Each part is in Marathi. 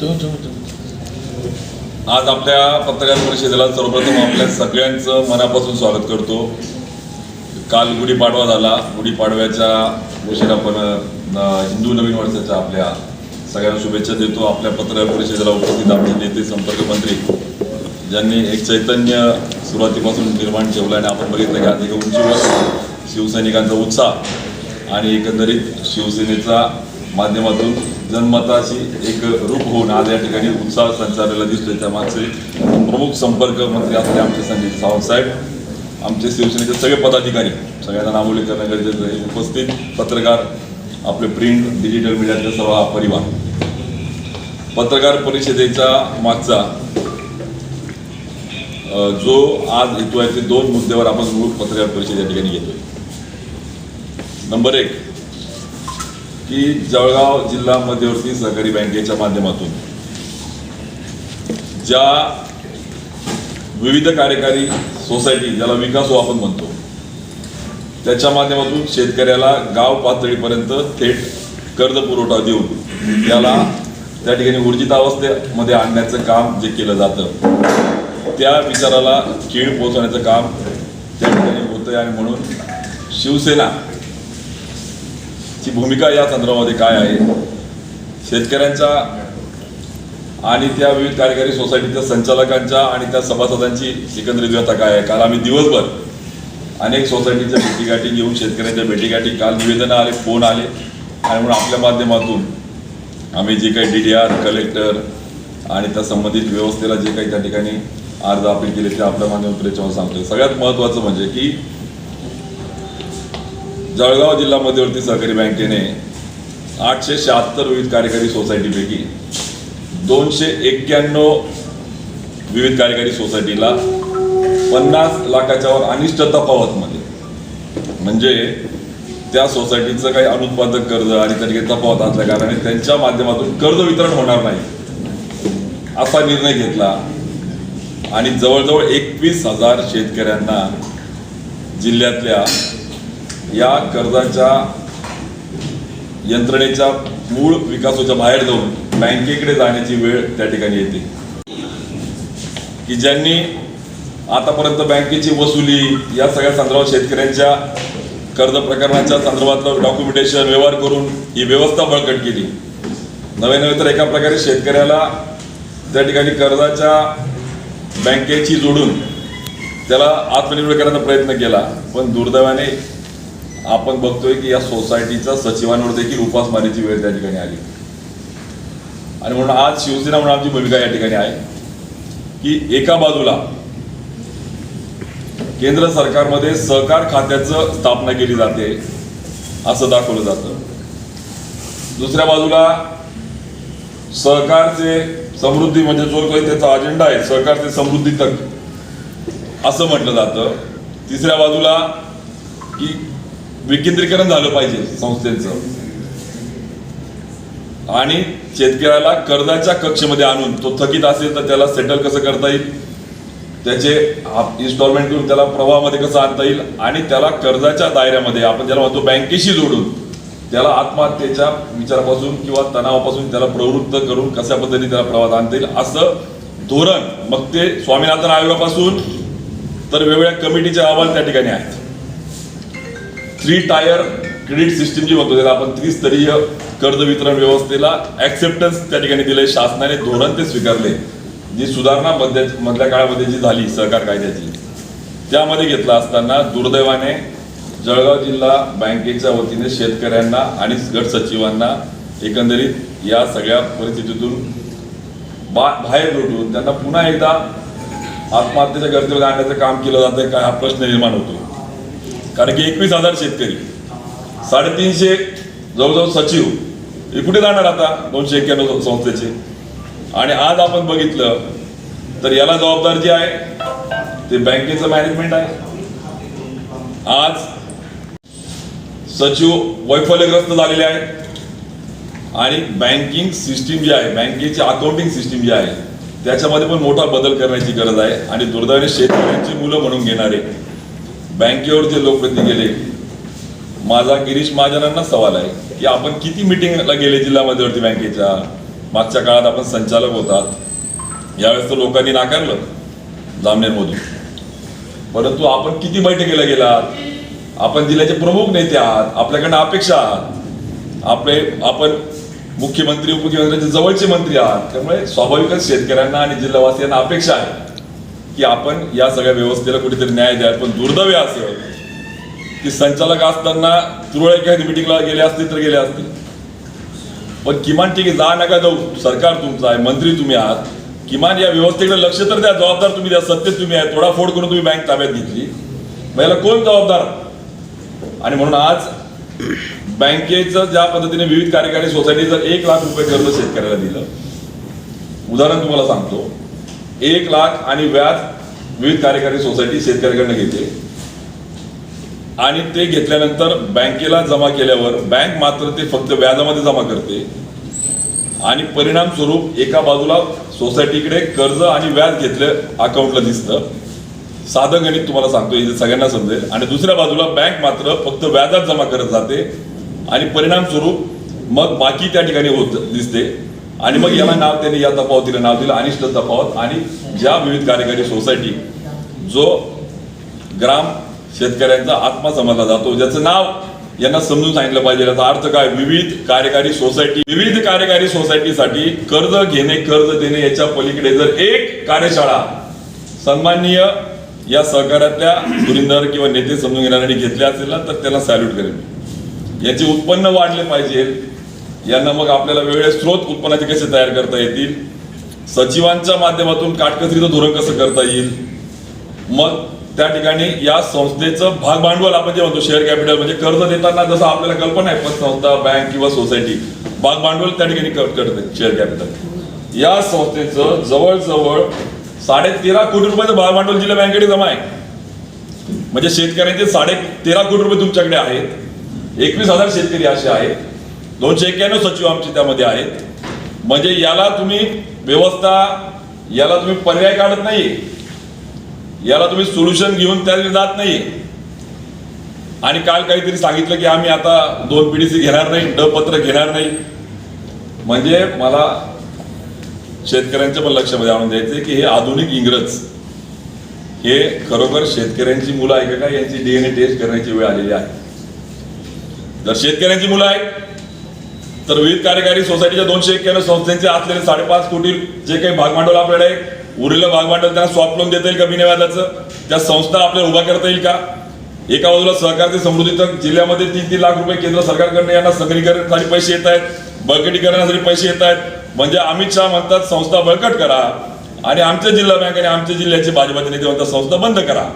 आज आपल्या पत्रकार परिषदेला सर्वप्रथम आपल्या सगळ्यांचं मनापासून स्वागत करतो. काल गुढीपाडवा झाला. गुढीपाडव्याच्या दिवशीला आपण हिंदू नवीन वर्षाच्या आपल्या सगळ्यांना शुभेच्छा देतो. आपल्या पत्रकार परिषदेला उपस्थित आपले नेते संपर्क मंत्री ज्यांनी एक चैतन्य सुरुवातीपासून निर्माण ठेवलं आणि आपण बघितलं की अधिक उंचीवर शिवसैनिकांचा उत्साह आणि एकंदरीत शिवसेनेचा माध्यमातून जनमताची एक रूप होऊन आज या ठिकाणी उत्साह संचारलेला दिसतोय त्या मागचे प्रमुख संपर्क मंत्री असले आमचे संजय सावंतसाहेब आमचे शिवसेनेचे सगळे पदाधिकारी सगळ्यांना नामोल्लेख करणं गरजेचं आहे. उपस्थित पत्रकार आपले प्रिंट डिजिटल मीडियातले सर्व हा परिवार. पत्रकार परिषदेचा मागचा जो आज हेतू आहे ते दोन मुद्द्यावर आपण मूळ पत्रकार परिषद या ठिकाणी घेतोय. नंबर एक की जळगाव जिल्हा मध्यवर्ती सहकारी बँकेच्या माध्यमातून ज्या विविध कार्यकारी सोसायटी ज्याला विकास हो आपण म्हणतो त्याच्या माध्यमातून शेतकऱ्याला गाव पातळीपर्यंत थेट कर्ज पुरवठा देऊन त्याला त्या ठिकाणी ऊर्जित अवस्थेमध्ये आणण्याचं काम जे केलं जातं त्या विचाराला खीळ पोहोचवण्याचं काम त्या ठिकाणी होतंय आणि म्हणून शिवसेना ची भूमिका या संदर्भामध्ये काय आहे? शेतकऱ्यांच्या आणि त्या विविध कार्यकारी सोसायटीच्या संचालकांच्या आणि त्या सभासदांची एकंदरीत व्यथा काय आहे? काल आम्ही दिवसभर अनेक सोसायटीच्या भेटीगाठी घेऊन शेतकऱ्यांच्या भेटीगाठी काल निवेदनं आले फोन आले. आणि म्हणून आपल्या माध्यमातून आम्ही जे काही डी डी आर कलेक्टर आणि त्या संबंधित व्यवस्थेला जे काही त्या ठिकाणी अर्ज अपील केले ते आपल्या माध्यमातून याच्यावर सांगतोय. सगळ्यात महत्त्वाचं म्हणजे की जळगाव जिल्हा मध्यवर्ती सहकारी बँकेने आठशे शहात्तर विविध कार्यकारी सोसायटीपैकी दोनशे एक्क्याण्णव विविध कार्यकारी सोसायटीला पन्नास लाखाच्या वर अनिष्ट तफावतमध्ये म्हणजे त्या सोसायटीचं काही अनुत्पादक कर्ज आणि त्यांनी तफावत असल्या कारणाने त्यांच्या माध्यमातून कर्ज वितरण होणार नाही असा निर्णय घेतला. आणि जवळजवळ एकवीस हजार शेतकऱ्यांना जिल्ह्यातल्या या कर्जाच्या यंत्रणेच्या मूळ विकासाच्या बाहेर जाऊन बँकेकडे जाण्याची वेळ त्या ठिकाणी येते. की ज्यांनी आतापर्यंत बँकेची वसुली या सगळ्या संदर्भात शेतकऱ्यांच्या कर्ज प्रकरणाच्या संदर्भातलं डॉक्युमेंटेशन व्यवहार करून ही व्यवस्था बळकट केली. नवे नव्हे तर एका प्रकारे शेतकऱ्याला त्या ठिकाणी कर्जाच्या बँकेची जोडून त्याला आत्मनिर्भर करण्याचा प्रयत्न केला. पण दुर्दैवाने आपण बघतोय की या सोसायटीचा सचिवांवर देखील उपासमारीची वेळ त्या ठिकाणी आली. आणि म्हणून आज शिवसेना म्हणून आमची भूमिका या ठिकाणी आहे की एका बाजूला केंद्र सरकारमध्ये सहकार खात्याचं स्थापना केली जाते असं दाखवलं जातं. दुसऱ्या बाजूला सहकारचे समृद्धी म्हणजे जो काही त्याचा अजेंडा आहे सहकारचे समृद्धी तक असं म्हटलं जातं. तिसऱ्या बाजूला की विकेंद्रीकरण झालं पाहिजे संस्थेचं. आणि शेतकऱ्याला कर्जाच्या कक्षेमध्ये आणून तो थकीत असेल तर त्याला सेटल कसं करता येईल? त्याचे इन्स्टॉलमेंट करून त्याला प्रवाहामध्ये कसं आणता येईल? आणि त्याला कर्जाच्या दायऱ्यामध्ये आपण ज्याला म्हणतो बँकेशी जोडून त्याला आत्महत्येच्या विचारापासून किंवा तणावापासून त्याला प्रवृत्त करून कशा पद्धतीने त्याला प्रवाहात आणता येईल? असं धोरण मग ते स्वामीनाथन आयोगापासून तर वेगवेगळ्या कमिटीचे अहवाल त्या ठिकाणी आहेत. थ्री टायर क्रेडिट सिस्टीम जी म्हणतो त्याला आपण त्रिस्तरीय कर्ज वितरण व्यवस्थेला ऍक्सेप्टन्स त्या ठिकाणी दिले शासनाने धोरण ते स्वीकारले जी सुधारणा मध्य मधल्या काळामध्ये जी झाली सहकार कायद्याची त्यामध्ये घेतला असताना दुर्दैवाने जळगाव जिल्हा बँकेच्या वतीने शेतकऱ्यांना आणि गट सचिवांना एकंदरीत या सगळ्या परिस्थितीतून बा बाहेर लोटून त्यांना पुन्हा एकदा आत्महत्येच्या गर्दीमध्ये आणण्याचं काम केलं जातं काय हा प्रश्न निर्माण होतो कारण की एकवीस हजार शेतकरी. साडेतीनशे जवळजवळ सचिव. हे कुठे जाणार आता? दोनशे एक्क्याण्णव संस्थेचे. आणि आज आपण बघितलं तर याला जबाबदार जे आहे ते बँकेचं मॅनेजमेंट आहे. आज सचिव वैफल्यग्रस्त झालेले आहेत. आणि बँकिंग सिस्टीम जी आहे बँकेची अकाउंटिंग सिस्टीम जी आहे त्याच्यामध्ये पण मोठा बदल करण्याची गरज आहे. आणि दुर्दैवाने शेतकऱ्यांची मुलं म्हणून घेणारे बँकेवर जे लोकप्रतिनिधी गेले माझा गिरीश महाजनांना सवाल आहे की आपण किती मिटिंगला गेले जिल्हा मध्यवर्ती बँकेच्या? मागच्या काळात आपण संचालक होतात यावेळेस तर लोकांनी नाकारलं जामनेरमधून परंतु आपण किती बैठकीला गेलात? आपण जिल्ह्याचे प्रमुख नेते आहात आपल्याकडनं अपेक्षा आहात. आपले आपण मुख्यमंत्री उपमुख्यमंत्र्यांचे जवळचे मंत्री आहात. त्यामुळे स्वाभाविकच शेतकऱ्यांना आणि जिल्हावासियांना अपेक्षा आहे. की आपण या सगळ्या व्यवस्थेला कुठेतरी न्याय द्या पण दुर्दैव असं की संचालक असताना तुरळ एखादी मिटिंगला गेले असतील तर गेले असतील. पण किमान ठीक आहे जा नका जाऊ. सरकार तुमचं आहे मंत्री तुम्ही आहात. किमान या व्यवस्थेकडे लक्ष तर द्या जबाबदार तुम्ही द्या सत्तेत तुम्ही आहे तोडाफोड करून तुम्ही बँक ताब्यात घेतली. मग याला कोण जबाबदार? आणि म्हणून आज बँकेचं ज्या पद्धतीने विविध कार्यकारी सोसायटी जर एक लाख रुपये कर्ज शेतकऱ्याला दिलं. उदाहरण तुम्हाला सांगतो. एक लाख आणि व्याज विविध कार्यकारी सोसायटी शेतकऱ्याकडनं घेते. आणि ते घेतल्यानंतर बँकेला जमा केल्यावर बँक मात्र ते फक्त व्याजामध्ये जमा करते. आणि परिणाम स्वरूप एका बाजूला सोसायटीकडे कर्ज आणि व्याज घेतलं अकाउंटला दिसतं. साधं गणित तुम्हाला सांगतो हे सगळ्यांना समजेल. आणि दुसऱ्या बाजूला बँक मात्र फक्त व्याजात जमा करत जाते. आणि परिणाम स्वरूप मग बाकी त्या ठिकाणी होत दिसते. आणि मग याला नाव त्यांनी या तफावतीला नाव दिलं अनिष्ट तफावत. आणि ज्या विविध कार्यकारी सोसायटी जो ग्राम शेतकऱ्यांचा आत्मा समजला जातो ज्याचं नाव यांना समजून सांगितलं पाहिजे. याचा अर्थ काय? विविध कार्यकारी सोसायटी विविध कार्यकारी सोसायटीसाठी कर्ज घेणे कर्ज देणे याच्या पलीकडे जर एक कार्यशाळा सन्माननीय या सहकार्यातल्या धुरींदर किंवा नेते समजून घेणाऱ्यांनी घेतल्या असेल ना तर त्याला सॅल्यूट करेन. याचे उत्पन्न वाढले पाहिजे. यांना मग आपल्याला वेगवेगळे स्रोत उत्पन्नाचे कसे तयार करता येतील? सचिवांच्या माध्यमातून काटकसरीचं धोरण कसं करता येईल? मग त्या ठिकाणी या संस्थेचं भाग भांडवल आपण जे म्हणतो शेअर कॅपिटल म्हणजे कर्ज देताना जसं आपल्याला कल्पना आहे पण संस्था बँक किंवा सोसायटी भाग भांडवल त्या ठिकाणी कर- करते शेअर कॅपिटल या संस्थेचं जवळजवळ साडे तेरा कोटी रुपयाचं भाग भांडवल जिल्हा बँकेकडे जमा आहे. म्हणजे शेतकऱ्यांचे साडे तेरा कोटी रुपये तुमच्याकडे आहेत. एकवीस हजार शेतकरी असे आहेत. दोनशे एक्क्याण्णव सचिव आमच्या त्यामध्ये आहेत म्हणजे याला तुम्ही व्यवस्था याला तुम्ही पर्याय काढत नाही याला तुम्ही सोल्युशन घेऊन त्याला जात नाही आणि काल काहीतरी सांगितलं की आम्ही आता दोन पिढीचे घेणार नाही ड पत्र घेणार नाही. म्हणजे मला शेतकऱ्यांच्या पण लक्षामध्ये आणून द्यायचे की हे आधुनिक इंग्रज. हे खरोखर शेतकऱ्यांची मुलं आहे का? यांची डीएनए टेस्ट करण्याची वेळ आलेली आहे. जर शेतकऱ्यांची मुलं आहेत तर विविध कार्यकारी सोसायटीच्या दोनशे एक्क्याण्णव संस्थेचे असलेले साडेपाच कोटी जे काही भागभांडवल आपल्याला आहे उरलेलं भागभांडवल त्यांना सॉफ्ट लोन देता येईल का बिना त्या संस्था आपल्याला उभा करता येईल का? एका बाजूला सहकारचे समृद्धी तर जिल्ह्यामध्ये तीन तीन लाख रुपये केंद्र सरकारकडनं यांना संगणीकरणासाठी पैसे येत आहेत बळकटीकरणासाठी पैसे येत आहेत. म्हणजे अमित शहा म्हणतात संस्था बळकट करा आणि आमच्या जिल्हा बँक आणि आमच्या जिल्ह्याचे भाजपाचे नेते म्हणतात संस्था बंद करा.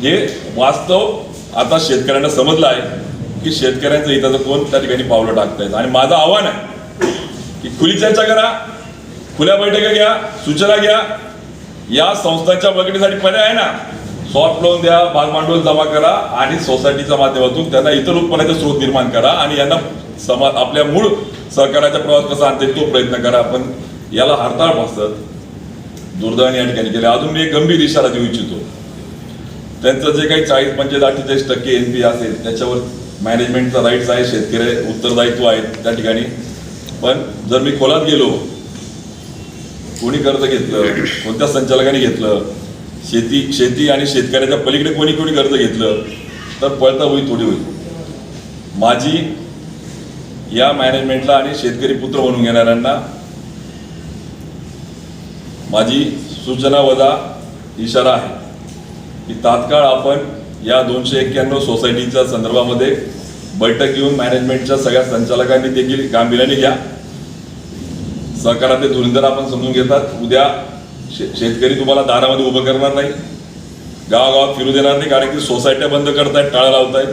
हे वास्तव आता शेतकऱ्यांना समजलं आहे. की शेतकऱ्यांचं हिताचं कोण त्या ठिकाणी पावलं टाकतायत? आणि माझं आव्हान आहे की खुली चर्चा करा खुल्या बैठका घ्या सूचना घ्या. या संस्थांच्या बघण्यासाठी पर्याय आहे ना? सॉफ्ट लोन द्या भागभांडवल जमा करा आणि सोसायटीच्या माध्यमातून त्यांना इतर उत्पन्नाचे स्रोत निर्माण करा आणि यांना समा आपल्या मूळ सहकाराचा प्रवास कसा आणता येईल तो प्रयत्न करा. पण याला हरताळ बसत दुर्दैवाने या ठिकाणी केले. अजून मी एक गंभीर इशारा देऊ इच्छितो. त्यांचं जे काही चाळीस पंचेचाळीस अठ्ठेचाळीस टक्के एन पी असेल त्याच्यावर मॅनेजमेंटचा राईट्स आहे शेतकरी उत्तरदायित्व आहेत त्या ठिकाणी. पण जर मी खोलात गेलो कोणी कर्ज घेतलं कोणत्या संचालकाने घेतलं शेती शेती आणि शेतकऱ्याच्या पलीकडे कोणी कोणी कर्ज घेतलं तर पळता होईल थोडी होईल. माझी या मॅनेजमेंटला आणि शेतकरी पुत्र म्हणून घेणाऱ्यांना माझी सूचना वजा इशारा आहे की तात्काळ आपण या दोनशे एक्क्याण्णव सोसायटीच्या संदर्भामध्ये बैठक घेऊन मॅनेजमेंटच्या सगळ्या संचालकांनी देखील गांभीर्याने घ्या. सहकाराचे धुरींदर आपण समजून घेतात. उद्या शे- शेतकरी तुम्हाला दारामध्ये उभं करणार नाही. गावागावात फिरू देणार नाही कारण की सोसायट्या बंद करतायत टाळा लावतायत.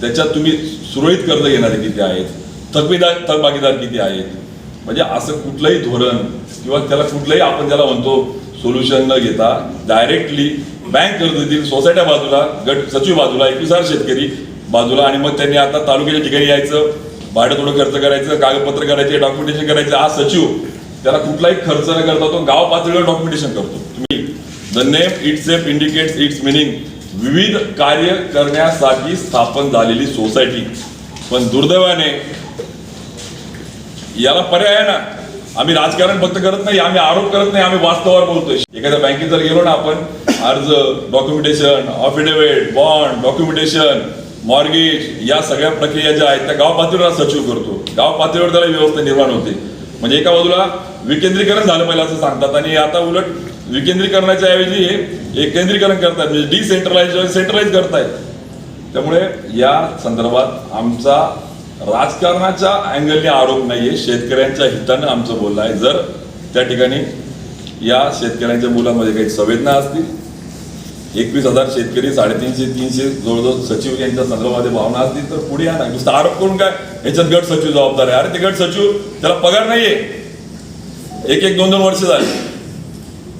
त्याच्यात तुम्ही सुरळीत कर्ज घेणारे किती आहेत? थकबीदार थकबाकीदार किती आहेत? म्हणजे असं कुठलंही धोरण किंवा त्याला कुठलंही आपण ज्याला म्हणतो सोल्युशन न घेता डायरेक्टली बँक कर्ज देतील सोसायट्या बाजूला गट सचिव बाजूला एकवीस हजार शेतकरी बाजूला आणि मग त्यांनी आता तालुक्याच्या ठिकाणी यायचं भाडं थोडं खर्च करायचं कागदपत्र करायचे डॉक्युमेंटेशन करायचं हा सचिव त्याला कुठलाही खर्च न करता तो गाव पातळीवर डॉक्युमेंटेशन करतो. तुम्ही the name itself indicates its meaning विविध कार्य करण्यासाठी स्थापन झालेली सोसायटी. पण दुर्दैवाने याला पर्याय आहे ना आम्ही राजकारण फक्त करत नाही आम्ही आरोप करत नाही आम्ही वास्तवावर बोलतोय. एखाद्या बँकेत जर गेलो ना आपण अर्ज documentation affidavit bond documentation mortgage या सगळ्या प्रक्रिया ज्या आहेत त्या गाव पातळीवर सचिव करतो. गाव पातळीवर त्याला व्यवस्था निर्माण होते. म्हणजे एका बाजूला विकेंद्रीकरण झालं पाहिजे असं सांगतात आणि आता उलट विकेंद्रीकरणाच्या ऐवजी हे केंद्रीकरण करतायत म्हणजे डिसेंट्रलाइज सेंट्रलाइज करतायत. त्यामुळे या संदर्भात आमचा राजकारणाच्या अँगलने आरोप नाहीये. शेतकऱ्यांच्या हितानं आमचं बोलणं आहे. जर त्या ठिकाणी या शेतकऱ्यांच्या मुलामध्ये काही संवेदना असतील एकवीस हजार शेतकरी साडेतीनशे तीनशे जवळजवळ सचिव यांच्या संदर्भामध्ये भावना असतील तर पुढे या ना. नुसतं आरोप करून काय? याच्यात गट सचिव जबाबदार आहे. अरे ते गट सचिव त्याला पगार नाहीये. एक एक दोन दोन वर्ष झाली.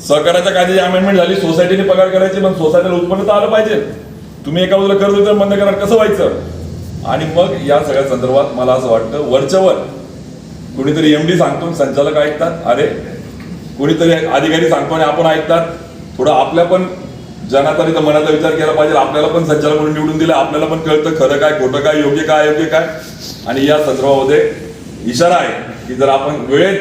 सहकाराच्या कायद्याची अमेंडमेंट झाली. सोसायटीने पगार करायची पण सोसायटीला उत्पन्न तर आलं पाहिजे. तुम्ही एका बाजूला कर्ज बंद करणार कसं व्हायचं? आणि मग या सगळ्या संदर्भात मला असं वाटतं वरच्यावर वर कुणीतरी एमडी सांगतो संचालक ऐकतात. अरे कुणीतरी अधिकारी सांगतो आणि आपण ऐकतात. थोडं आपल्या पण जनातरी आणि मनाचा विचार केला पाहिजे. आपल्याला पण संचालक म्हणून निवडून दिलं. आपल्याला पण कळतं खरं काय खोटं काय योग्य काय अयोग्य काय. आणि या संदर्भामध्ये इशारा आहे की जर आपण वेळेत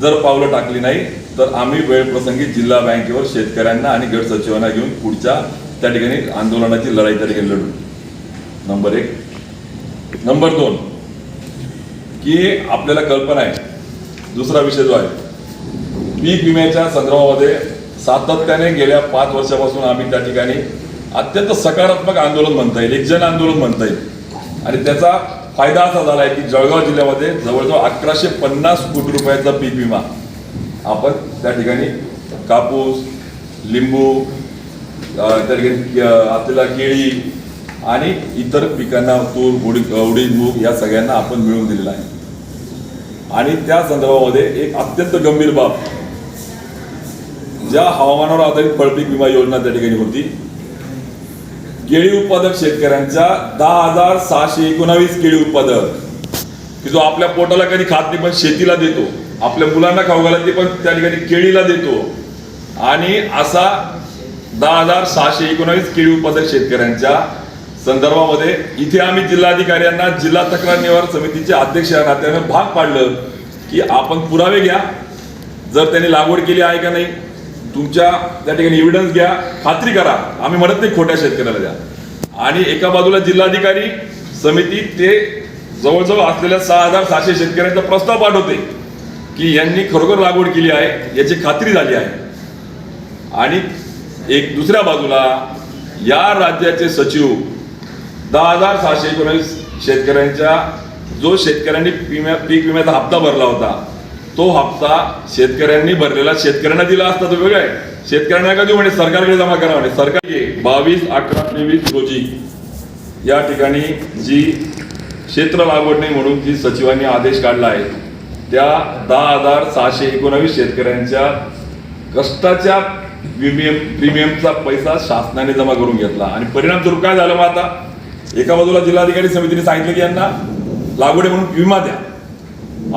जर पावलं टाकली नाही तर आम्ही वेळप्रसंगी जिल्हा बँकेवर शेतकऱ्यांना आणि गट सचिवांना घेऊन पुढच्या त्या ठिकाणी आंदोलनाची लढाई त्या ठिकाणी लढू. नंबर एक. नंबर दोन की आपल्याला कल्पना आहे. दुसरा विषय जो आहे पीक विम्याच्या संदर्भामध्ये सातत्याने गेल्या पाच वर्षापासून आम्ही त्या ठिकाणी अत्यंत सकारात्मक आंदोलन म्हणता येईल एक जन आंदोलन म्हणता येईल. आणि त्याचा फायदा असा झाला आहे की जळगाव जिल्ह्यामध्ये जवळजवळ अकराशे पन्नास कोटी रुपयाचा पीक विमा आपण त्या ठिकाणी कापूस लिंबू त्या ठिकाणी आपल्याला केळी आणि इतर पिकांना तूर उडी उडीद मूग या सगळ्यांना आपण मिळवून दिलेला आहे. आणि त्या संदर्भामध्ये एक अत्यंत गंभीर बाब ज्या हवामानावर आधारित फळपीक विमा योजना त्या ठिकाणी होती. केळी उत्पादक शेतकऱ्यांच्या दहा हजार सहाशे एकोणावीस केळी उत्पादक की जो आपल्या पोटाला कधी खात नाही पण शेतीला देतो. आपल्या मुलांना खाऊ घालत नाही पण त्या ठिकाणी केळीला देतो. आणि असा दहा हजार सहाशे एकोणावीस केळी उत्पादक शेतकऱ्यांच्या संदर्भामध्ये इथे आम्ही जिल्हाधिकाऱ्यांना जिल्हा तक्रार निवारण समितीचे अध्यक्ष या नात्यानं भाग पाडलं की आपण पुरावे घ्या. जर त्यांनी लागवड केली आहे का नाही तुमच्या त्या ठिकाणी एव्हिडन्स घ्या खात्री करा. आम्ही म्हणत नाही खोट्या शेतकऱ्याला द्या. आणि एका बाजूला जिल्हाधिकारी समिती ते जवळजवळ असलेल्या सहा हजार सहाशे शेतकऱ्यांचा प्रस्ताव पाठवते की यांनी खरोखर लागवड केली आहे याची खात्री झाली आहे. आणि एक दुसऱ्या बाजूला या राज्याचे सचिव दहा हजार सहाशे एकोणीस शेतकऱ्यांच्या जो शेतकऱ्यांनी विम्या पीक विम्याचा हप्ता भरला होता तो हप्ता शेतकऱ्यांनी भरलेला शेतकऱ्यांना दिला असता तो वेगळा आहे. शेतकऱ्यांना का देऊ म्हणे सरकारकडे जमा करा म्हणे. सरकार बावीस अकरा तेवीस रोजी या ठिकाणी जी क्षेत्र लागवड नाही म्हणून जी सचिवांनी आदेश काढला आहे त्या दहा हजार सहाशे एकोणावीस शेतकऱ्यांच्या कष्टाच्या प्रीमियम प्रीमियमचा पैसा शासनाने जमा करून घेतला. आणि परिणाम स्वरूप काय झालं मग आता? एका बाजूला जिल्हाधिकारी समितीने सांगितलं की यांना लागवडे म्हणून विमा द्या.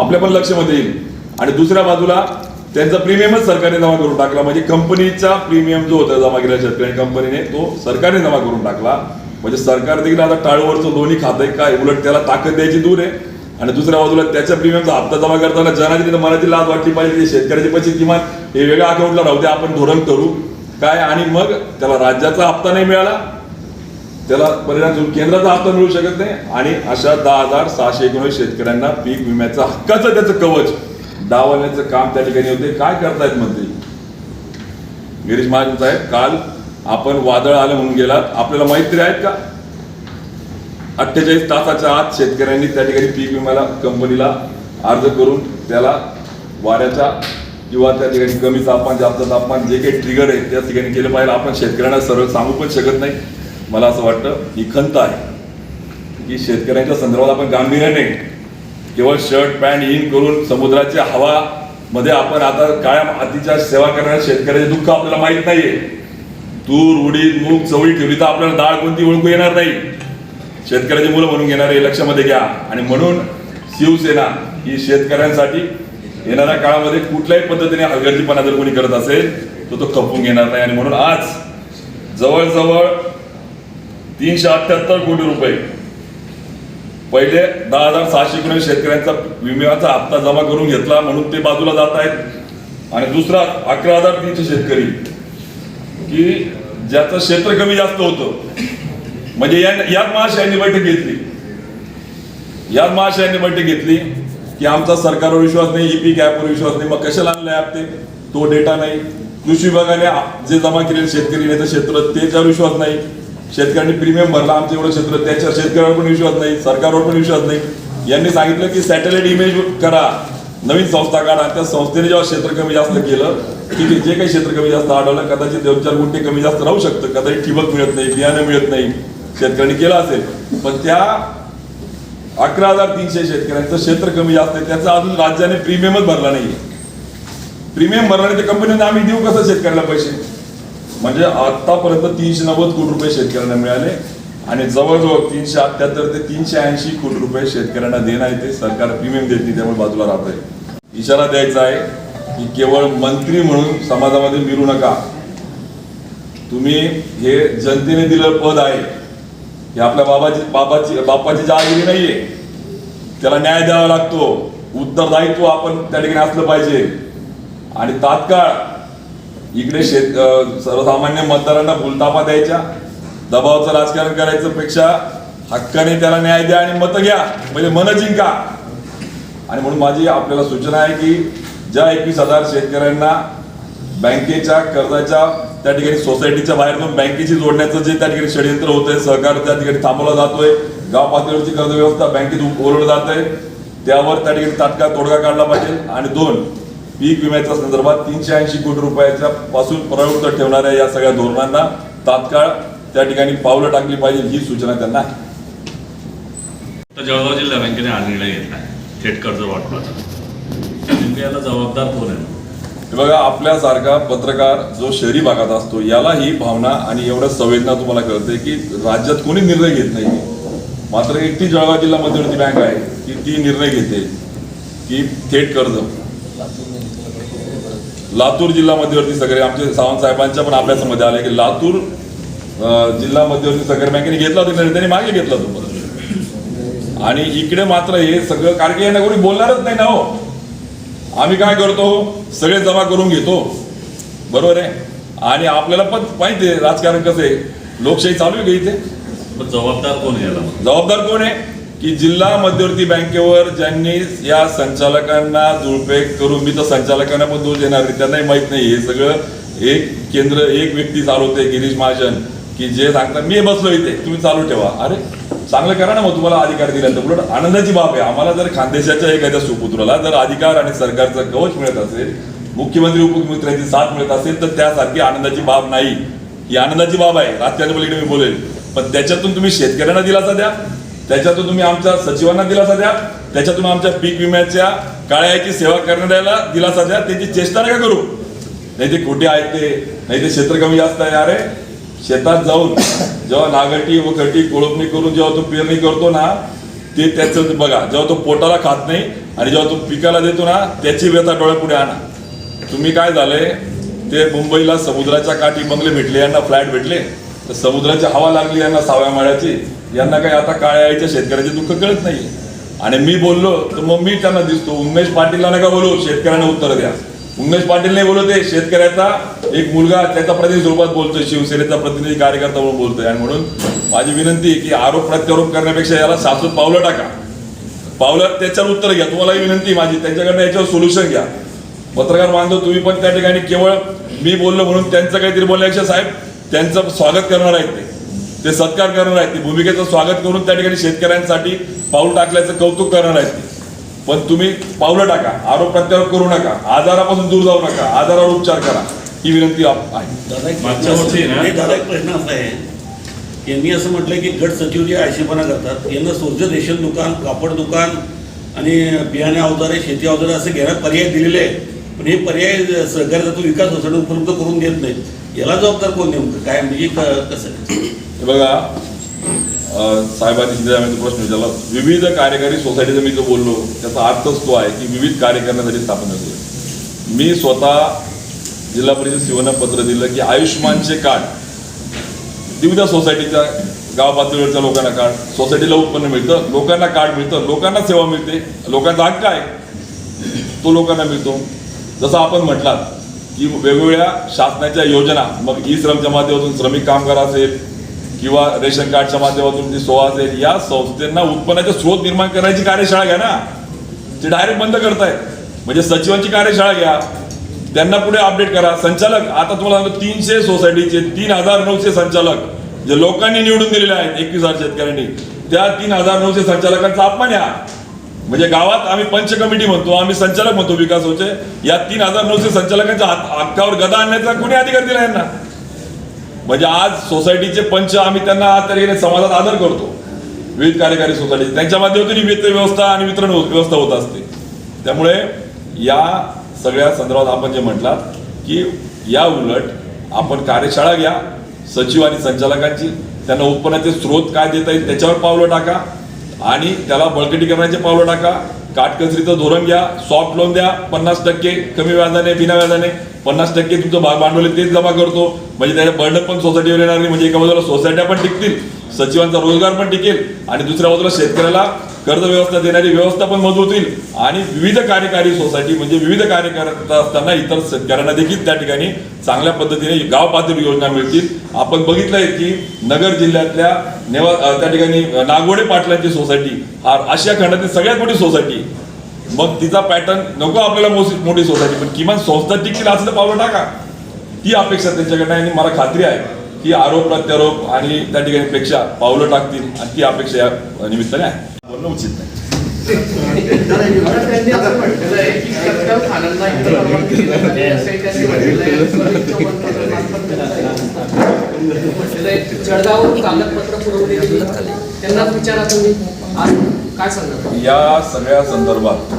आपल्या पण लक्षामध्ये येईल. आणि दुसऱ्या बाजूला त्यांचा प्रीमियमच सरकारने जमा करून टाकला. म्हणजे कंपनीचा प्रीमियम जो होता जमा केलेला शेतकरी कंपनीने तो सरकारने जमा करून टाकला. म्हणजे सरकार देखील आता टाळूवरचं दोन्ही खातं काय उलट त्याला ताकद द्यायची दूर आहे. आणि दुसऱ्या बाजूला त्याच्या प्रीमियमचा हप्ता जमा करताना जनाची तिथं मनाची लाज वाटली पाहिजे. शेतकऱ्याचे पैसे किमान हे वेगळ्या अकाउंटला राहू दे आपण धोरण करू. काय? आणि मग त्याला राज्याचा हप्ता नाही मिळाला. त्याला परिणाम स्वरूप केंद्राचा हप्ता मिळू शकत नाही. आणि अशा दहा हजार सहाशे एकोणीस शेतकऱ्यांना पीक विम्याचा हक्काचं त्याचं कवच. डावण्याचं काम त्या ठिकाणी होते. काय करतायत मंत्री? गिरीश महाजन साहेब काल आपण वादळ आलं म्हणून गेलात. आपल्याला माहीत तरी आहेत का? अठ्ठेचाळीस तासाच्या आत शेतकऱ्यांनी त्या ठिकाणी पीक विम्याला कंपनीला अर्ज करून त्याला वाऱ्याच्या किंवा त्या ठिकाणी कमी तापमान जास्त तापमान जे काही ट्रिगर आहे त्या ठिकाणी केलं पाहिजे. आपण शेतकऱ्यांना सरळ सांगू पण शकत नाही. मला असं वाटतं ही खंत आहे. की शेतकऱ्यांच्या संदर्भात आपण गांभीर्याने केवळ शर्ट पॅन्ट इन करून समुद्राच्या हवा मध्ये आपण आता कायम मातीच्या सेवा करणाऱ्या शेतकऱ्याचे दुःख आपल्याला माहीत नाहीये. तूर उडीद मूग चवळी ठेवली तर आपल्याला डाळ कोणती ओळखू येणार नाही. शेतकऱ्याची मुलं म्हणून घेणारे लक्षामध्ये घ्या. आणि म्हणून शिवसेना ही शेतकऱ्यांसाठी येणाऱ्या काळामध्ये कुठल्याही पद्धतीने हलगर्जीपणा जर कोणी करत असेल तर तो खपून घेणार नाही. आणि म्हणून आज जवळजवळ तीनशे अठ्याहत्तर कोटी रुपये. पहिले दहा हजार सहाशे किलो शेतकऱ्यांचा विम्याचा हप्ता जमा करून घेतला म्हणून ते बाजूला जात आहेत. आणि दुसरा अकरा हजार तीनशे शेतकरी की ज्याचं क्षेत्र कमी जास्त होतं. म्हणजे यात याच महाशयांनी बैठक घेतली. याच महाशयांनी बैठक घेतली की आमचा सरकारवर विश्वास नाही ईपी वर विश्वास नाही. मग कशाला आणलं आप ते तो डेटा नाही. कृषी विभागाने जे जमा केलेले शेतकरी नाही तर क्षेत्र त्याच्यावर विश्वास नाही. शेतकऱ्यांनी प्रीमियम भरला आमचं एवढं क्षेत्र त्याच्या शेतकऱ्यावर पण विश्वास नाही सरकारवर पण विश्वास नाही. यांनी सांगितलं की सॅटेलाइट इमेज करा नवीन संस्था काढा. त्या संस्थेने जेव्हा क्षेत्र कमी जास्त केलं की ते जे काही क्षेत्र कमी जास्त आढळलं कदाचित दोन चार गुंठे कमी जास्त राहू शकतं. कदाचित ठिबक मिळत नाही बियाणं मिळत नाही. शेतकऱ्यांनी केलं असेल. पण त्या अकरा हजार तीनशे शेतकऱ्यांचं क्षेत्र कमी जास्त आहे. त्याचा अजून राज्याने प्रीमियमच भरला नाही प्रीमियम भरला नाही तर कंपनीने आम्ही देऊ कसं शेतकऱ्याला पैसे? म्हणजे आतापर्यंत तीनशे नव्वद कोटी रुपये शेतकऱ्यांना मिळाले आणि जवळजवळ तीनशे अठ्याहत्तर ते तीनशे ऐंशी कोटी रुपये शेतकऱ्यांना देणं आहे ते सरकार प्रीमियम देत नाही त्यामुळे बाजूला राहत आहे. इशारा द्यायचा आहे की केवळ मंत्री म्हणून समाजामध्ये मिरू नका. तुम्ही हे जनतेने दिलेलं पद आहे. हे आपल्या बाबाची बाबाची बापाची जहागिरी नाहीये. त्याला न्याय द्यावा लागतो. उत्तरदायित्व आपण त्या ठिकाणी असलं पाहिजे. आणि तात्काळ इकडे शेत सर्वसामान्य मतदारांना भूलतापा द्यायच्या दबावाचं राजकारण करायचं पेक्षा हक्काने त्याला न्याय द्या आणि मतं घ्या. म्हणजे मन जिंका. आणि म्हणून माझी आपल्याला सूचना आहे की ज्या एकवीस हजार शेतकऱ्यांना बँकेच्या कर्जाच्या त्या ठिकाणी सोसायटीच्या बाहेरून बँकेशी जोडण्याचं जे त्या ठिकाणी षडयंत्र होतंय सहकार त्या ठिकाणी थांबवला जातोय गाव पातळीवरची कर्ज व्यवस्था बँकेत ओरडलं जात आहे त्यावर त्या ठिकाणी तात्काळ तोडगा काढला पाहिजे. आणि दोन पीक विम्याच्या संदर्भात तीनशे ऐंशी कोटी रुपयाच्या पासून प्रवृत्त ठेवणाऱ्या या सगळ्या धोरणांना तात्काळ त्या ठिकाणी पावलं टाकली पाहिजे ही सूचना त्यांना आहे. जळगाव जिल्हा बँकेने हा निर्णय घेतला थेट कर्ज वाटपाचा. याला जबाबदार कोण आहे? हे बघा आपल्यासारखा पत्रकार जो शहरी भागात असतो याला ही भावना आणि एवढ्या संवेदना तुम्हाला कळते की राज्यात कोणी निर्णय घेत नाही. मात्र एकटी जळगाव जिल्हा मध्यवर्ती बँक आहे की ती निर्णय घेते की थेट कर्ज. लातूर जिल्हा मध्यवर्ती सगळे आमचे सावंत साहेबांच्या पण अभ्यासामध्ये आले की लातूर जिल्हा मध्यवर्ती सहकारी बँकेने घेतला होता त्यांनी मागे घेतला तो परत. आणि इकडे मात्र हे सगळं कारण की यांना कोणी बोलणारच नाही ना हो. आम्ही काय करतो? सगळे जमा करून घेतो. बरोबर आहे? आणि आपल्याला पण माहिती आहे राजकारण कसं आहे? लोकशाही चालू आहे का इथे? पण जबाबदार कोण आहे याला? जबाबदार कोण आहे? की जिल्हा मध्यवर्ती बँकेवर ज्यांनी या संचालकांना जुळपे करून मी तर संचालकांना पण दोष देणार नाही त्यांनाही माहीत नाही. हे सगळं एक केंद्र एक व्यक्ती चालवते गिरीश महाजन की जे सांगतात मी बसलो इथे तुम्ही चालू ठेवा. अरे चांगलं करा ना मग तुम्हाला अधिकार दिल्यानंतर. उलट आनंदाची बाब आहे आम्हाला जर खानदेशाच्या एखाद्या सुपुत्राला जर अधिकार आणि सरकारचं कवच मिळत असेल मुख्यमंत्री उपमुख्यमंत्र्यांची साथ मिळत असेल तर त्यासारखी आनंदाची बाब नाही. ही आनंदाची बाब आहे. राजकारणी पलीकडे मी बोलेल. पण त्याच्यातून तुम्ही शेतकऱ्यांना दिलासा द्या त्याच्यातून तुम्ही आमच्या सचिवांना दिलासा द्या त्याच्यातून आमच्या पीक विम्याच्या काळ्याची सेवा करणाऱ्याला दिलासा द्या त्याची चेष्टा नका करू. नाही ते खोटे आहेत ते नाही ते क्षेत्र कमी जास्त आहे. अरे शेतात जाऊन जेव्हा नागटी व कटी कोळपणी करून जेव्हा तो पेरणी करतो ना ते त्याचं बघा जेव्हा तो पोटाला खात नाही आणि जेव्हा तो पिकाला देतो ना त्याची व्यथा डोळ्यापुढे आणा. तुम्ही काय झालंय ते मुंबईला समुद्राच्या काठी बंगले भेटले यांना फ्लॅट भेटले तर समुद्राची हवा लागली यांना साव्या माळ्याची. यांना काही आता काळ्या आईच्या शेतकऱ्याचे दुःख कळत नाही आणि मी बोललो तर मग मी त्यांना दिसतो उमेश पाटीलला नका बोलू शेतकऱ्यांना उत्तर द्या. उमेश पाटील नाही बोलत आहे शेतकऱ्याचा एक मुलगा त्याचा प्रतिनिधी स्वरूपात बोलतोय शिवसेनेचा प्रतिनिधी कार्यकर्ता म्हणून बोलतोय. आणि म्हणून माझी विनंती आहे की आरोप प्रत्यारोप करण्यापेक्षा याला सासूत पावलं टाका. पावलं त्याच्यावर उत्तर घ्या. तुम्हालाही विनंती माझी त्यांच्याकडनं याच्यावर सोल्युशन घ्या. पत्रकार बांधव तुम्ही पण त्या ठिकाणी केवळ मी बोललो म्हणून त्यांचं काहीतरी बोलण्यापेक्षा साहेब त्यांचं स्वागत करणार आहेत ते. ते सत्कार करणार आहेत. ते भूमिकेचं स्वागत करून त्या ठिकाणी शेतकऱ्यांसाठी पाऊल टाकल्याचं कौतुक करणार आहेत पण तुम्ही पावलं टाका. आरोप प्रत्यारोप करू नका. आजारापासून दूर जाऊ नका. आजारावर उपचार करा. ही विनंती आप- आहे. एक मागच्या प्रश्न वर्षी असा- ना- नाही, दादा एक प्रश्न असा आहे. यांनी असं म्हटलं की गट सचिव जे आळशीपणा करतात यांना सोजत रेशन दुकान कापड दुकान आणि बियाणे अवजारे शेती अवजारे असं घेण्यात पर्याय दिलेले आहे पण हे पर्याय सहकार्याचा तो विकास होसाठी उपलब्ध करून देत नाहीत. याला जबाबदार कोण नेमकं? काय म्हणजे क- कसं? हे बघा साहेबांनी जिथे आम्ही प्रश्न विचारला विविध कार्यकारी सोसायटीचा मी जो बोललो त्याचा अर्थच तो आहे की विविध कार्य करण्यासाठी स्थापन झाली. मी स्वतः जिल्हा परिषद शिवना पत्र दिलं की आयुष्यमानचे कार्ड विविध सोसायटीच्या गाव पातळीवरच्या लोकांना कार्ड सोसायटीला उत्पन्न मिळतं लोकांना कार्ड मिळतं लोकांना सेवा मिळते लोकांचा हक्क आहे. तो लोकांना मिळतो. जसं आपण म्हटलात की वेगवेगळ्या शासनाच्या योजना मग ई श्रमच्या माध्यमातून श्रमिक कामगार असेल किंवा रेशन कार्डच्या माध्यमातून ती सोहळा असेल या संस्थेना उत्पन्नाचा स्रोत निर्माण करायची कार्यशाळा घ्या ना. ते डायरेक्ट बंद करतायत. म्हणजे सचिवांची कार्यशाळा घ्या. त्यांना पुढे अपडेट करा. संचालक आता तुम्हाला सांगतो तीनशे सोसायटीचे तीन हजार नऊशे संचालक जे लोकांनी निवडून दिलेले आहेत एकवीस हजार शेतकऱ्यांनी त्या तीन हजार नऊशे संचालकांचा अपमान या. म्हणजे गावात आम्ही पंच कमिटी म्हणतो आम्ही संचालक म्हणतो विकास होचे या तीन हजार नऊशे संचालकांच्या हक्कावर गदा आणण्याचा कोणी अधिकार दिला यांना? म्हणजे आज सोसायटीचे पंच आम्ही त्यांना आज तरी समाजात आदर करतो. विविध कार्यकारी सोसायटी. त्यांच्या माध्यमातून वित्त व्यवस्था आणि वितरण व्यवस्था होत असते. त्यामुळे या सगळ्या संदर्भात आपण जे म्हटलात की या उलट आपण कार्यशाळा घ्या सचिव आणि संचालकांची त्यांना उत्पन्नाचे स्रोत काय देता येईल त्याच्यावर पावलं टाका आणि त्याला बळकटीकरणाचे पावलं टाका. काटकचरीचं धोरण घ्या सॉफ्ट लोन द्या पन्नास टक्के कमी व्याजाने बिना व्याजाने पन्नास टक्के तुमचं भाग भांडवल आहे तेच जमा करतो. म्हणजे त्याच्या बर्डन पण सोसायटीवर येणार नाही म्हणजे एका बाजूला सोसायट्या पण टिकतील सचिवांचा रोजगार पण टिकेल आणि दुसऱ्या बाजूला शेतकऱ्याला कर्ज व्यवस्था देणारी व्यवस्था पण मजबूत होईल. आणि विविध कार्यकारी सोसायटी म्हणजे विविध कार्य असताना इतर शेतकऱ्यांना देखील त्या ठिकाणी चांगल्या पद्धतीने गाव पातळी योजना मिळतील. आपण बघितलंय की नगर जिल्ह्यातल्या नेवा त्या ठिकाणी नागवडे पाटलांची सोसायटी हा आशिया खंडातील सगळ्यात मोठी सोसायटी. मग तिचा पॅटर्न नको आपल्याला मोठी सोसायटी पण किमान संस्था टिकतील असं तर पावलं टाका. ती अपेक्षा त्यांच्याकडनं आहे आणि मला खात्री आहे की आरोप प्रत्यारोप आणि त्या ठिकाणी पेक्षा पावलं टाकतील आणि ती अपेक्षा या निमित्ताने आहे. बोलणं उचित नाही. मला कागदपत्र पुरवली त्यांनाच विचारा तुम्ही. आज काय सांगणार? या सगळ्या संदर्भात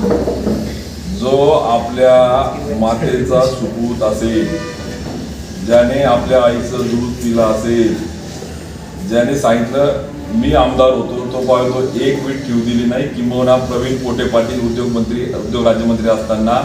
जो आपल्या मातेचा सुपूत असेल ज्याने आपल्या आईचं दूध दिलं असेल ज्याने सांगितलं मी आमदार होतो तो पाहतो एक वीट ठेवू दिली नाही. किंबहुना प्रवीण पोटे पाटील उद्योगमंत्री उद्योग राज्यमंत्री असताना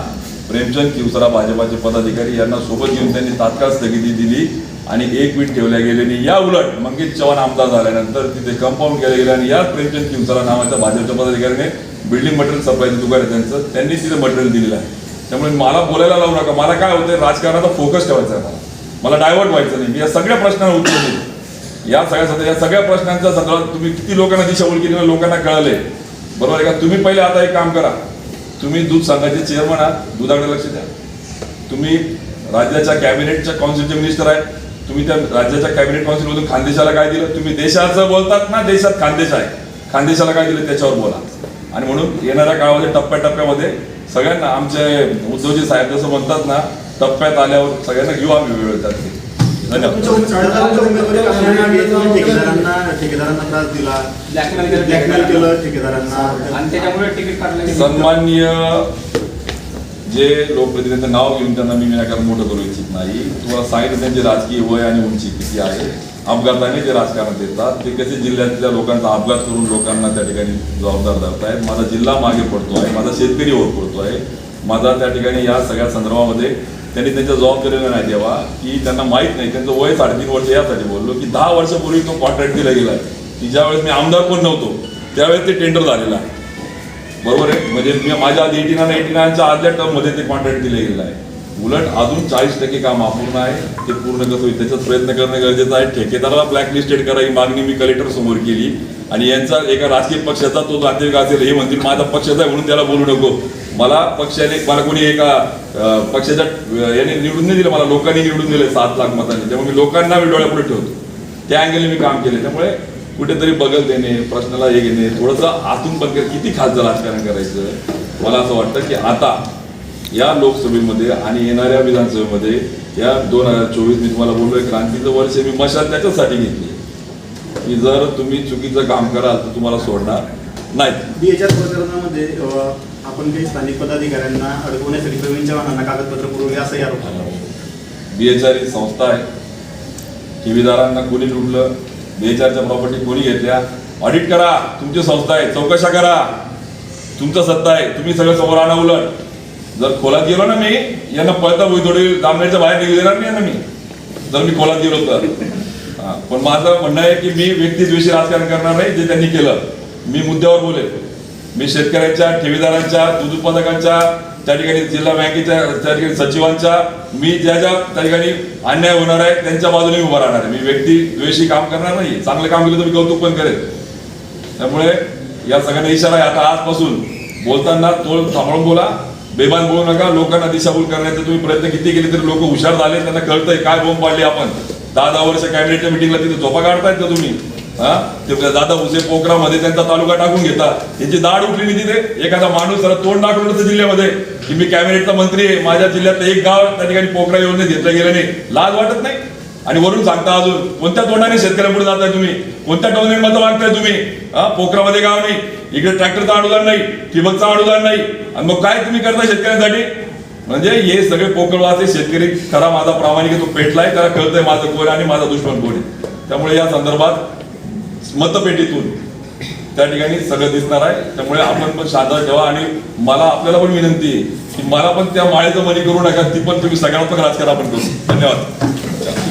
प्रेमचंद किवसरा भाजपाचे पदाधिकारी यांना सोबत घेऊन त्यांनी तात्काळ स्थगिती दिली. आणि एक वीट ठेवल्या गेले आणि या उलट मंगेश चव्हाण आमदार झाल्यानंतर तिथे कंपाऊंड केलं गेलं आणि या प्रेमचंद किमसाला नावाच्या भाजपच्या पदाधिकाऱ्याने बिल्डिंग मटेरियल सप्लायचं दुकान आहे त्यांचं. त्यांनी तिथे मटेरियल दिलेलं आहे. त्यामुळे मला बोलायला लावू नका. मला काय होतं राजकारणाचा फोकस ठेवायचा आहे मला. मला डायव्हर्ट व्हायचं नाही. मी या सगळ्या प्रश्नांना उत्तर देईल या सगळ्या सध्या या सगळ्या प्रश्नांचा सगळं तुम्ही किती लोकांना दिशाभूल केली लोकांना कळले बरोबर आहे का? तुम्ही पहिले आता एक काम करा. तुम्ही दूध संघाचे चेअरमन आहात. दुधाकडे लक्ष द्या. तुम्ही राज्याच्या कॅबिनेटच्या काउन्सिलचे मिनिस्टर आहेत तुम्ही त्या राज्याच्या कॅबिनेट काउन्सिलमधून खानदेशाला काय दिलं? तुम्ही देशाचं बोलतात ना देशात खानदेश आहे. खानदेशाला काय दिलं? त्याच्यावर बोला. आणि म्हणून येणाऱ्या काळामध्ये टप्प्याटप्प्यामध्ये सगळ्यांना आमचे उद्धवजी साहेब जसं म्हणतात ना टप्प्यात आल्यावर सगळ्यांना घेऊ आम्ही वेळ त्यातली. सन्माननीय जे लोकप्रतिनिधींचं नाव घेऊन त्यांना मी विनाकारण मोठं करू इच्छित नाही. तुम्हाला सांगितलं त्यांची राजकीय वय आणि उंची किती आहे? अपघाताने जे राजकारणात येतात ते कसे जिल्ह्यातल्या लोकांचा अपघात करून लोकांना त्या ठिकाणी जबाबदार धरतायत? माझा जिल्हा मागे पडतो आहे माझा शेतकरी वर पडतो आहे माझा त्या ठिकाणी या सगळ्या संदर्भामध्ये त्यांनी त्यांच्या जबाबदारीला नाही द्यावा की त्यांना माहीत नाही. त्यांचं वय साडेतीन वर्ष यासाठी बोललो की दहा वर्षापूर्वी तो कॉन्ट्रॅक्ट दिला गेला. की ज्यावेळेस मी आमदार पण नव्हतो त्यावेळेस ते टेंडर झालेलं आहे. बरोबर आहे? म्हणजे मी माझ्या आधी एटी नाईन एटी नाईनच्या आदल्या टर्ममध्ये ते कॉन्ट्रॅक्ट दिले गेलं आहे उलट अजून चाळीस टक्के काम अपूर्ण आहे. ते पूर्ण कसं होईल त्याच्यात प्रयत्न करणं गरजेचं आहे. ठेकेदाराला ब्लॅकलिस्टेड करा. ही मागणी मी कलेक्टर समोर केली. आणि यांचा एका राजकीय पक्षाचा तो नातेवाईक असेल हे म्हणतील माझा पक्षाचा आहे म्हणून त्याला बोलू नको. मला पक्षाने मला कोणी एका पक्षाच्या याने निवडून नाही दिलं. मला लोकांनी निवडून दिले सात लाख मतांनी. त्यामुळे मी लोकांना मी डोळ्यापुढे ठेवतो. त्या अँगलने मी काम केले त्यामुळे कुठेतरी बगल देणे प्रश्नाला हे घेणे थोडंसं आतून पण किती खासदार राजकारण करायचं मला असं वाटतं की आता या लोकसभेमध्ये आणि येणाऱ्या विधानसभेमध्ये या दोन हजार चोवीस मी तुम्हाला बोललोय क्रांतीचं वर्ष मी मशाल त्याच्यासाठी घेतली. की जर तुम्ही चुकीचं काम कराल तर तुम्हाला सोडणार नाही बीएचआर प्रकरणामध्ये आपण काही स्थानिक पदाधिकाऱ्यांना अडकवण्यासाठी प्रवीण चव्हाणांना कागदपत्र पुरवले असाही आरोप झाला बीएचआर ही संस्था आहे. ठेवीदारांना कोणी लुटलं? बीएचआरच्या प्रॉपर्टी कोणी घेतल्या? ऑडिट करा. तुमची संस्था आहे. चौकशा करा. तुमचा सत्ता आहे. तुम्ही सगळं समोर आणा उलट. जर खोलात गेलो ना मी यांना पळता थोडी जांभळीच्या बाहेर निघू देणार नाही ना मी. जर मी खोलात गेलो तर. पण माझं म्हणणं आहे की मी व्यक्तिद्वेषी राजकारण करणार नाही जे त्यांनी केलं. मी मुद्द्यावर बोलेल मी शेतकऱ्यांच्या ठेवीदारांच्या दूध उत्पादकांच्या त्या ठिकाणी जिल्हा बँकेच्या त्या ठिकाणी सचिवांच्या मी ज्या ज्या त्या ठिकाणी अन्याय होणार आहे त्यांच्या बाजूने उभा राहणार आहे. मी व्यक्ती द्वेषी काम करणार नाही. चांगलं काम केलं तर मी कौतुक पण करेल त्यामुळे या सगळ्यांना इशारा आहे. आता आजपासून बोलताना तोल सांभाळून बोला. बेबान बोलू नका. लोकांना दिशाभूल करण्याचे तुम्ही प्रयत्न किती केले तरी लोक हुशार झाले. त्यांना कळतंय काय बोंब पाडली आपण. दहा दहा वर्ष कॅबिनेटच्या मिटिंगला तिथे झोपा काढतायत का तुम्ही? हा? ते दादा हुसे पोखरामध्ये त्यांचा तालुका टाकून घेता. त्यांची दाढ उठलेली नाही तिथे. एखादा माणूस जरा तोंड दाखवलं होतं जिल्ह्यामध्ये. की मी कॅबिनेटचा मंत्री आहे. माझ्या जिल्ह्यात एक गाव त्या ठिकाणी पोखरा योजनेत घेतलं गेलं नाही. लाज वाटत नाही? आणि वरून सांगता अजून कोणत्या तोंडाने शेतकऱ्यांपुढे जाताय तुम्ही? कोणत्या टोनाने मध्ये मागताय तुम्ही? हा? पोखरामध्ये गाव नाही. इकडे ट्रॅक्टरचा अनुदान नाही. ठिबकचा अनुदान नाही. आणि मग काय तुम्ही करताय शेतकऱ्यांसाठी? म्हणजे हे सगळे पोकळवाचे शेतकरी खरा माझा प्रामाणिक तो पेटलाय त्याला कळतंय माझं कोण आणि माझा दुश्मन कोण आहे. त्यामुळे या संदर्भात मतपेटीतून. त्या ठिकाणी सगळं दिसणार आहे. त्यामुळे आपण पण शांत ठेवा आणि मला आपल्याला पण विनंती आहे की मला पण त्या माळेचं मनी करू नका. ती पण तुम्ही सकारात्मक राजकारण आपण करू. धन्यवाद.